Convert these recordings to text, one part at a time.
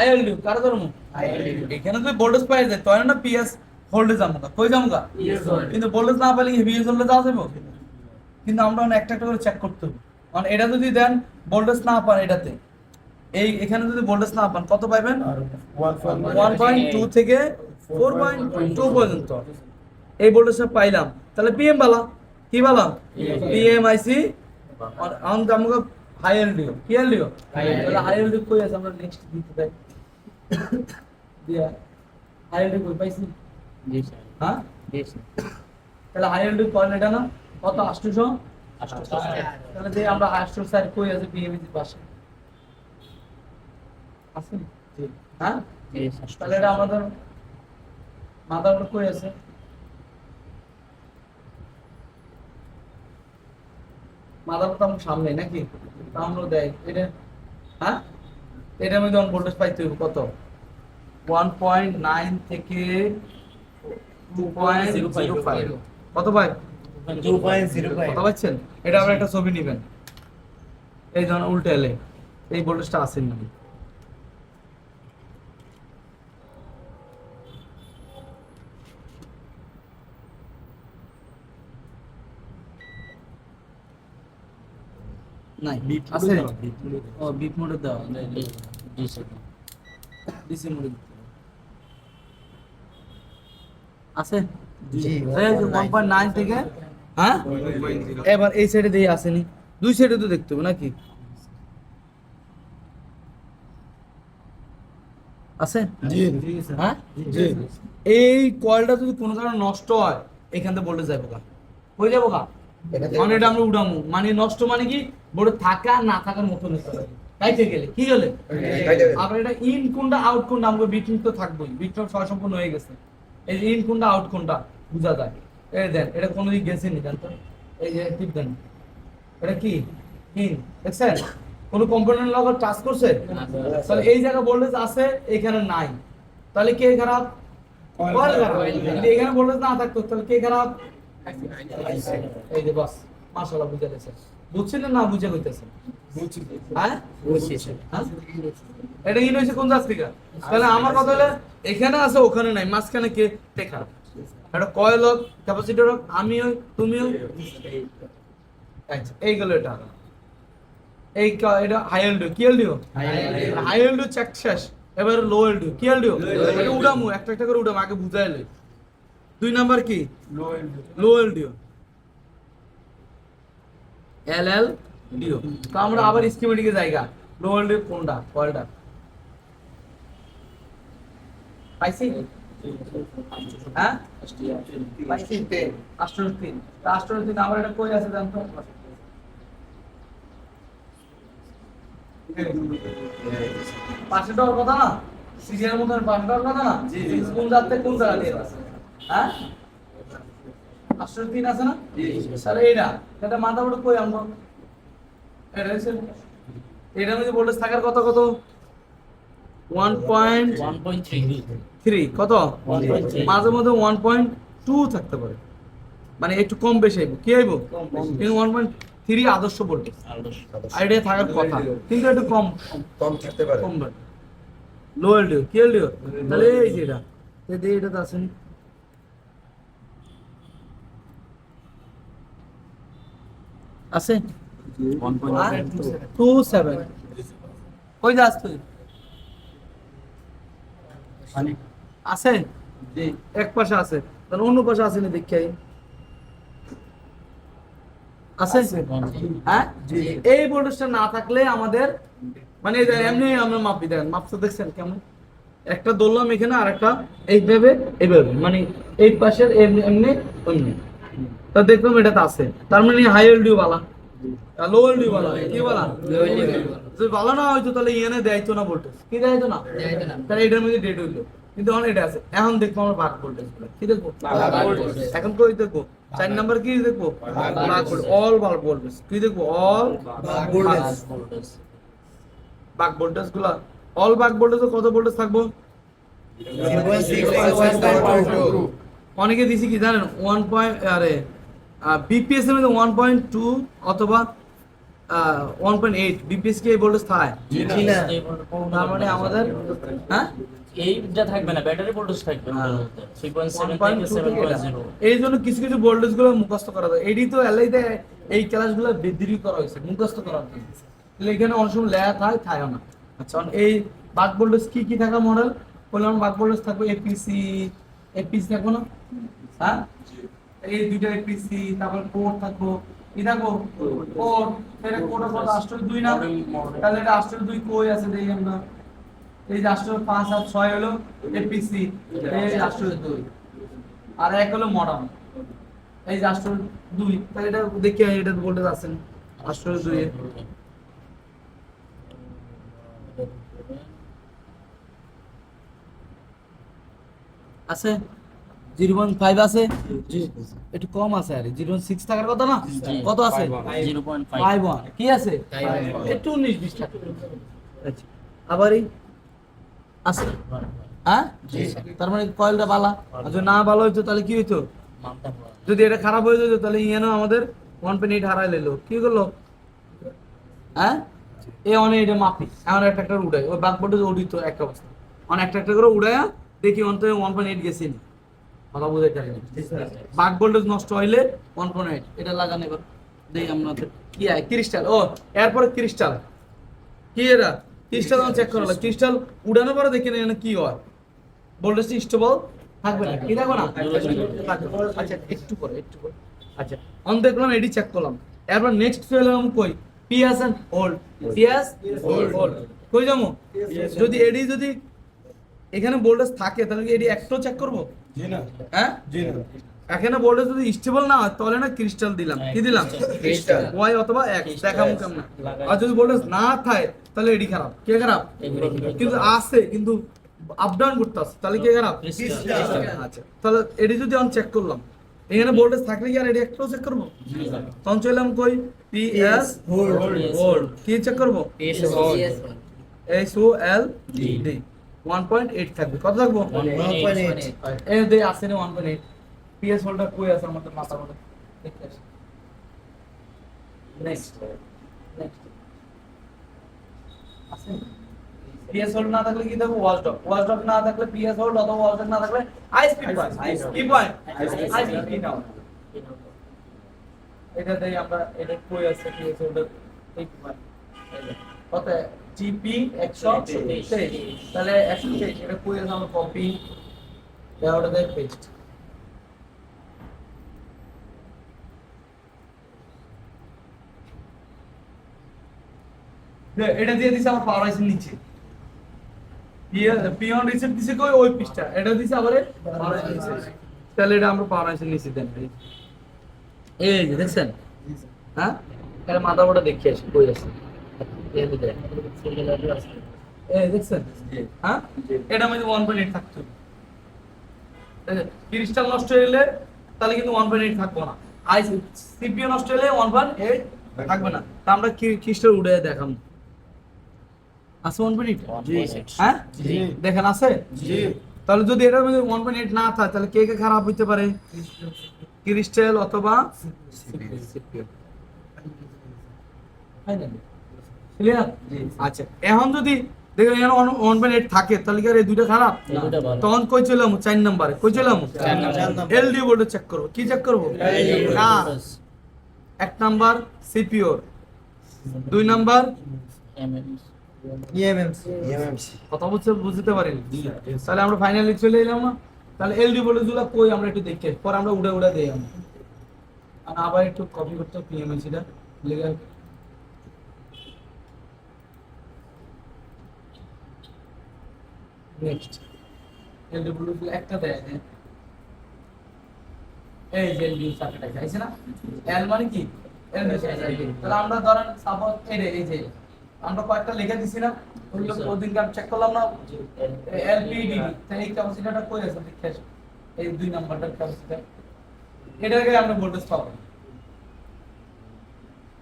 ILD কার ধর্ম? এখানে তুই ভোল্টেজ পাই যায় তখন না পিএস ভোল্টেজ আমরা কই যাব গা? কিন্তু ভোল্টেজ না পেলে ভিএস ভোল্টেজ যাওয়া যাবে কিন্তু আমরা অনেক একটা একটা করে চেক করতে হবে। কারণ এটা যদি দেন ভোল্টেজ না পান এটাতে। এই এখানে যদি ভোল্টেজ না পান কত পাইবেন? ওয়ান পয়েন্ট টু থেকে ফোর পয়েন্ট টু পর্যন্ত। এই ভোল্টেজটা পাইলাম। তাহলে পিএম বালা। কি বালা? পিএম আইসি আমাকে হাই এলডিও কি এলডিও তাহলে হাই এলডিও কই আছে আমরা নেক্সট দিতে চাই দিয়া হাই এলডিও কই পাইছি হ্যাঁ তাহলে হাই এলডিও কয়েল এটা না কত আটশোশো তাহলে যে আমরা আটশো স্যার কই আছে এর পাশে আছে হ্যাঁ তাহলে এটা আমাদের মাদার কই আছে মাদার তো সামনে নাকি? তাহলে দেয়। এটা হ্যাঁ? এটার মধ্যে অন ভোল্টেজ পাইতে হবে কত? ওয়ান পয়েন্ট নাইন থেকে টু পয়েন্ট জিরো ফাইভ কত পাই কত পাচ্ছেন? এটা আবার একটা ছবি নেবেন। এই ধরুন উল্টে এলে। এই ভোল্টেজটা আসেন না নাই আছে। ও বিট মোডে দাও ডিসি মোডে আছে? জি। ওয়ান পয়েন্ট নাইন থেকে হ্যাঁ? এবার এই সাইডে দিয়ে আসেনি। দুই সাইডে তো দেখতে হবে নাকি? আছে? হ্যাঁ? এই কয়েলটা যদি কোনো কারণে নষ্ট হয় এখান থেকে বলতে যাব কা হয়ে যাব কা মানে এটা আমরা উঠামু মানে নষ্ট মানে কি? বোর্ডে থাকা না থাকার মতো তাইতে গেলে কি গেলে? আবার এটা ইন কোনটা আউট কোনটা আমাকে তো থাকবোই। সম্পূর্ণ হয়ে গেছে। এই যে ইন কোনটা আউট কোনটা বোঝা যায়। এই দেন এটা কোনো দিক গেছে নি জানতো এই যে টিপ দেন। এটা কি? ইন। দেখছেন? কোনো কম্পোনেন্ট লগর টাচ করছে? তাহলে এই জায়গা ভোল্টেজ আছে এখানে নাই। তাহলে কে খারাপ? কয়েল খারাপ। যদি এখানে ভোল্টেজ না থাকতো তাহলে কে খারাপ? এই যে বাস মাশাআল্লাহ বুঝে গেছে। বুঝছেন না বুঝে কইতেছেন? হ্যাঁ? হ্যাঁ? এটা ইন হয়েছে কোন জাত থেকে তাহলে আমার কথা হলো এখানে আছে ওখানে নাই মাঝখানে কে? কে খারাপ এটা কয়েল হোক ক্যাপাসিটর হোক আমি হই তুমি হই আচ্ছা এইগুলো এটা। এই এটা হাই এলডিও কি এলডিও হাই এলডিও চেক শেষ এবার লো এলডিও কি এলডিও এটা উড়ামু একটা একটা করে উড়ামু আগে বুঝাইলে দুই নাম্বার কি? Low LDO L LDO. তো আমরা আবার স্কিমেটিকে জায়গা। লো এলডিও কোনটা? কয়টা পাইছি? হ্যাঁ? পাইছি আমার এটা কই আছে জানতো পাশে দেওয়ার কথা না? সিরিয়াল মতন পাশে দেওয়ার কথা না? কোন যাতে কোন জায়গা দিয়ে? হ্যাঁ? তিন আছে না? তাহলে এইটা। এটা মাথা বড় কই আমরা এটা হচ্ছে এটা মধ্যে ভোল্টেজ থাকার কথা কত? ওয়ান পয়েন্ট থ্রি কত? মাঝে মধ্যে ওয়ান পয়েন্ট টু থাকতে পারে। মানে একটু কম বেশি আইব কি আইব কিন্তু ওয়ান পয়েন্ট থ্রি আদর্শ ভোল্টেজ আইডিয়া থাকার কথা। কিন্তু একটু কম। কম থাকতে পারে। কম। লো এলডিও কি এলডিও তাহলে এই যে এটা। এটা তো আসেনি আছে? টু সেভেন কই যাস তুই? আছে? এক পাশে আছে। তাহলে অন্য পাশে আছে না দেখাই আছে? হ্যাঁ? এই ভোল্টেজটা না থাকলে আমাদের মানে এমনি আমরা মাপি দেন। মাপতে দেখছেন কেমন? একটা দৌড়লাম এখানে আর একটা এইভাবে এইভাবে। মানে এই পাশের এমনি এমনি এমনি তা দেখলাম এটাতে আছে। তার মানে হাই এলডিও বালা। লো এলডিও বালা। কি বালা? যদি ভালো না তাহলে ইএনএ দেয়তো না ভোল্টেজ কি দেয়তো না? তাহলে এটার মধ্যে ডেট হইল কিন্তু এখন এটা আছে। এখন দেখব আমরা বাক ভোল্টেজ কি দেখব? এখন কই দেখব? চার নাম্বার কি দেখব? অল বাক ভোল্টেজ কি দেখব? অল ভোল্টেজগুলা। অল ভোল্টেজ কত ভোল্টেজ থাকব? অনেকে দিছি কি জানেন? ওয়ান পয়েন্ট আরে বিপিএস এর মধ্যে ওয়ান পয়েন্ট টু অথবা ওয়ান পয়েন্ট এইট বিপিএস কি এই ভোল্টেজ থাকে। তার মানে আমাদের হ্যাঁ? এইটা থাকবে না ব্যাটারি ভোল্টেজ থাকবে হ্যাঁ। থ্রি পয়েন্ট সেভেন 1.2 থেকে সেভেন থেকে পয়েন্ট এটা। জিরো এই জন্য কিছু কিছু ভোল্টেজগুলো মুখস্থ করা যায়। এডি তো এলআইতে এই ক্লাসগুলো বৃদ্ধি করা হয়েছে মুখস্থ করার জন্য। তাহলে এখানে অনেক সময় লেয়া থাকে থাকে না। আচ্ছা। এই বাক ভোল্টেজ কি কি থাকা মডেল বললাম বাক ভোল্টেজ থাকবে এপিসি এপিসি থাকব না? হ্যাঁ? এই দুইটা এপিসি তারপর কোড থাকব। কি থাকব কোড এটা কোড কত আষ্টর দুই না? তাহলে এটা দুই কই আছে দেখি আমরা। এই যে পাঁচ আর ছয় হলো এপিসি এই আষ্টর দুই। আর এক হলো মডার্ন এই যে আষ্টর দুই। তাহলে এটা দেখি এটা ভোল্টেজ আছে আষ্টর দুই। আছে? জিরো ওয়ান ফাইভ আছে? একটু কম আছে আর। জিরো সিক্স থাকার কথা না? কত আছে? জিরো পয়েন্ট ফাইভ ওয়ান কি আছে? একটু উনিশ বিশ টাকা আচ্ছা। আবার এই আছে? হ্যাঁ? তার মানে কয়েলটা বালা। আর যদি না ভালো হইতো তাহলে কি হইতো? যদি এটা খারাপ হয়ে যেত তাহলে ইয়েনও আমাদের ওয়ান পয়েন্ট এইট হারাই নিল। কি করল? হ্যাঁ? এ অনেক এটা মাপি। এমন একটা একটা উড়াই ওই বাকবোর্ডে উড়িত একটা অবস্থা। অনেক একটা একটা করে উড়াইয়া দেখি অন্তত ওয়ান পয়েন্ট এইট গেছে নি। কথা বুঝাই পারি বাক ভোল্টেজ নষ্ট হইলে এইট এটা লাগানো এবার। দেখি আপনাদের। কি আয়? ক্রিস্টাল ও এরপরে ক্রিস্টাল কি এরা? ক্রিস্টাল আমি চেক করালাম। ক্রিস্টাল উড়ানোর পরে দেখি না কি হয়। ভোল্টেজ স্টেবল থাকবে না। কি থাকবে না? আচ্ছা একটু পরে একটু পরে আচ্ছা অন দেখলাম এডি চেক করলাম। এরপর নেক্সট চলে এলাম কই? PS and hold PS hold কই যাব? যদি এডি যদি এখানে ভোল্টেজ থাকে তাহলে কি এডি একটাও চেক করব? হ্যাঁ? না এখানে ভোল্টেজ যদি স্টেবল না হয় তাহলে না ক্রিস্টাল দিলাম। কি দিলাম? ক্রিস্টাল ওয়াই অথবা এক দেখাম কেমন আর যদি ভোল্টেজ না থাকে তাহলে এডি খারাপ। কে খারাপ? কিন্তু আছে কিন্তু আপ ডাউন করতেছে তাহলে কে খারাপ. আচ্ছা তাহলে এডি যদি আমি চেক করলাম। এখানে ভোল্টেজ থাকলে কি আর এডি একটাও চেক করব? তখন চললাম কই? পি এস হোল্ড কি চেক করব? S O L D one point eight থাকবে। কত থাকব? এ দে আসে না one point eight PS holder কই আছে আমাদের মাথা মধ্যে? দেখতে আসি। নেক্সট নেক্সট আছে? পিএস হোল্ড না থাকলে কি থাকবে? ওয়াচডগ ওয়াচডগ না থাকলে পিএস হোল্ড অথবা ওয়াচডগ না থাকলে আইএসপি পয়েন্ট কি পয়েন্ট আইএসপি নাও এটা দেই আমরা এটা কই আছে পিএস হোল্ডার এই পয়েন্ট কত? জিপি 123 তাহলে 123 এটা কই আছে আমরা কপি দেওয়াটা দেয় পেস্ট এটা দিয়ে দিছে আমার পাওয়ার আইসের নিচে। পিয়ন রিসেট দিছে কই? ওই পিসটা এটা দিছে আবার পাওয়ার আইসের নিচে। তাহলে এটা আমরা পাওয়ার আইসের নিচে দেন এই যে দেখছেন? হ্যাঁ? এটা মাথা বড় দেখি আসি কই আছে? এই দেখছেন? হ্যাঁ? এটা মধ্যে ওয়ান পয়েন্ট এইট থাকতো ক্রিস্টাল নষ্ট হয়ে গেলে তাহলে কিন্তু ওয়ান পয়েন্ট এইট থাকব না। আই সিপিও নষ্ট হলে ওয়ান পয়েন্ট এইট থাকবে না। তা আমরা ক্রিস্টাল উড়ে দেখাম আছে ওয়ান পয়েন্ট এইট হ্যাঁ? দেখেন আছে? তাহলে যদি এটার মধ্যে ওয়ান পয়েন্ট এইট না থাকে তাহলে কে কে খারাপ হইতে পারে? ক্রিস্টাল অথবা সিপিও ক্লিয়ার আচ্ছা এখন যদি দেখেন এখানে ওয়ান পয়েন্ট এইট থাকে তাহলে কি আর এই দুইটা খারাপ। তখন কই চলাম চার নাম্বারে কই চলাম। এলডি বোর্ডে চেক করব। কি চেক করব? এক নাম্বার সিপিওর দুই নাম্বার ইএমএমসি কথা বলছে বুঝতে পারিনি। তাহলে আমরা ফাইনালি চলে এলাম না? তাহলে এলডি বোর্ডে গুলা কই আমরা একটু দেখি। পরে আমরা উড়ে উড়ে দেই আমরা। আর আবার একটু কপি করতে পিএমএসিটা নেক্সট এলডি বোর্ডে গুলা একটা দেয় হ্যাঁ। এই যে এলডি সার্কিট আছে না? এল মানে কি? এলডি সার্কিট তাহলে আমরা ধরেন সাপোজ এই এই যে আমরা কয়েকটা লিখে দিছি না? জি, কাম চেক করলাম না? এলপিডি তাই এই ক্যাপাসিটারটা কই আছে? দেখে আসো। এই দুই নাম্বারটার ক্যাপাসিটার এটাকে আমরা ভোল্টেজ পাবো।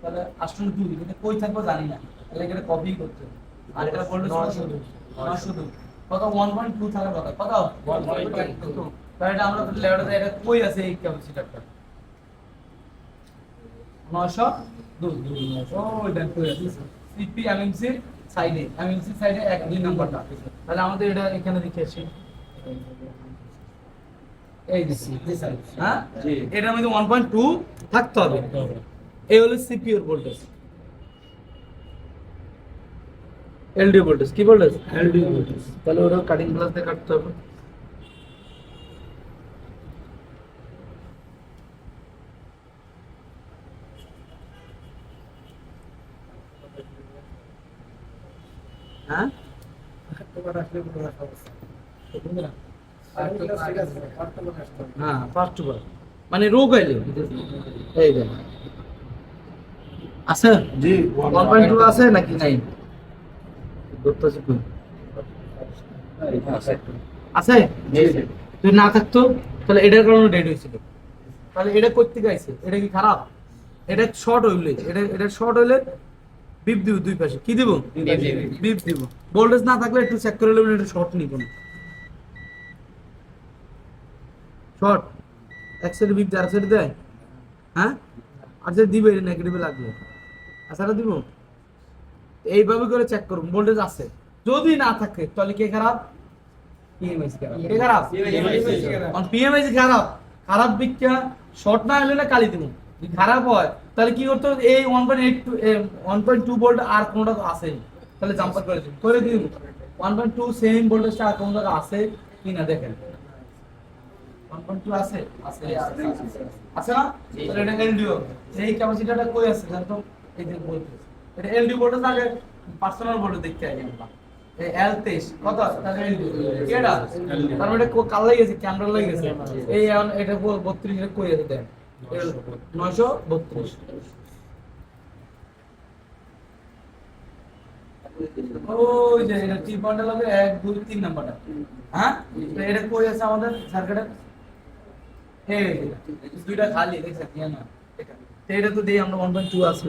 তাহলে আসলে দুই এটা কই থাকব জানি না। তাহলে এটা কপি করতে আর এটা ভোল্টেজ নশো দুই। নশো দুই। কত ওয়ান পয়েন্ট টু থাকার কথা কত ওয়ান পয়েন্ট টু তাহলে এটা আমরা লেভেলটা এটা কই আছে এই ক্যাপাসিটারটা নয়শো দুই। ওই দেখ সিপি এমএমসি সাইডে এমএমসি সাইডে এক দুই নাম্বারটা। তাহলে আমাদের এটা এখানে লিখে আসি। এই দিচ্ছি হ্যাঁ? এটার মধ্যে ওয়ান পয়েন্ট টু থাকতে হবে। এই হলো সিপিউর ভোল্টেজ এলডি ভোল্টেজ কি ভোল্টেজ এলডি ভোল্টেজ তাহলে ওটা কাটিং গ্লাস দিয়ে কাটতে হবে হ্যাঁ হ্যাঁ ফার্স্ট বার মানে রোগ আইলে এই দেখ আছে জি ওয়ান পয়েন্ট টু আছে নাকি নাই ধরতেছি কই আছে। যদি না থাকতো তাহলে এটার কারণে ডেড হয়েছিল। তাহলে এটা করতে গাইছে এটা কি খারাপ? এটা শর্ট হইলে এটা এটা শর্ট হইলে বিপ দিব দুই পাশে। কি দিব? বিপ দিব। ভোল্টেজ না থাকলে একটু চেক করে নেবেন এটা শর্ট নেই কোনো। শর্ট এক সাইডে বিপ আর সাইডে দেয়। হ্যাঁ? আর সাইড দিবে নেগেটিভে লাগবে। আচ্ছা দিব? এইভাবে করে চেক করুন ভোল্টেজ আছে। যদি না থাকে তাহলে কে খারাপ? কে খারাপ? অন পিএমআইসি খারাপ। খারাপ। বিজ্ঞা শর্ট না হলে না কালি যদি খারাপ হয় তাহলে কি করতে হবে? এই one point eight one point two volt আর কোনটা আছে তাহলে জাম্পার করে দিন করে দিন ওয়ান পয়েন্ট টু সেম ভোল্টেজটা আর কোনটা আছে কি না দেখেন। টু আছে? আছে না? ক্যাপাসিটিটা কই আছে? জানতো? এই যে এটা এলডিও ভোল্টেজ আগে পার্সোনাল ভোল্টেজ দেখতে আগে এল তেইশ কত? কেডা? তার মানে এটা কাল লাগেছে ক্যামেরা লাগেছে এই এটা বত্রিশ কই আছে দেন নয়শো বত্রিশ। ওই যে এটা টি পয়েন্টে এক দুই তিন নাম্বারটা। হ্যাঁ? তো এটা কই আছে আমাদের সার্কিটের এই দুইটা খালি দেখছেন? না। এটা। তো দেই আমরা 1.2 আছে।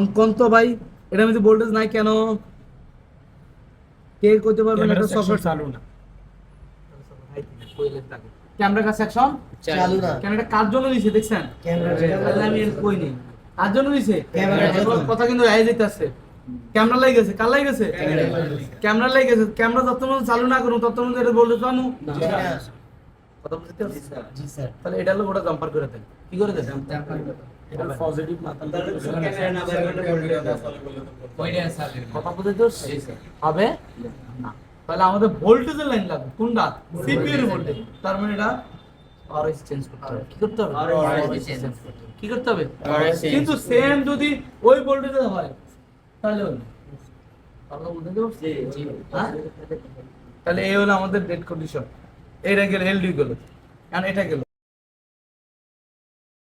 অঙ্কন তো ভাই এটা মধ্যে ভোল্টেজ নাই কেন? কে করতে পারবেন এটা সফটওয়্যার চালু না। ক্যামেরা কা সেকশন চালু না। ক্যামেরা কার জন্য দিছে দেখছেন? তাহলে আমি এর কই নেই। কার জন্য দিছে ক্যামেরার জন্য। কথা কিন্তু আই যাইতাছে ক্যামেরা লাগি গেছে কার লাগি গেছে। ক্যামেরা লাগি গেছে। ক্যামেরা যত মন চালু না করুন তত মন এটা বলতে পারমু জি না। কথা বুঝতে পারছিস জি স্যার। তাহলে এটা হলো ওটা জাম্পার করে দেন। কি করে দেন। এটা পজিটিভ মাথা কথা বুঝতে পারছিস হবে? না। তাহলে আমাদের ভোল্টেজের লাইন লাগবে। কোনটা সিপিইউ এর ভোল্টেজ তার মানে এটা আরএস চেঞ্জ করতে হবে। কি করতে হবে? RS চেঞ্জ করতে হবে। কি করতে হবে? কিন্তু সেম যদি ওই ভোল্টেজে হয় তাহলে কথা হ্যাঁ? তাহলে এই হলো আমাদের ডেড কন্ডিশন এটা গেল এলডি গেল কারণ এটা গেল।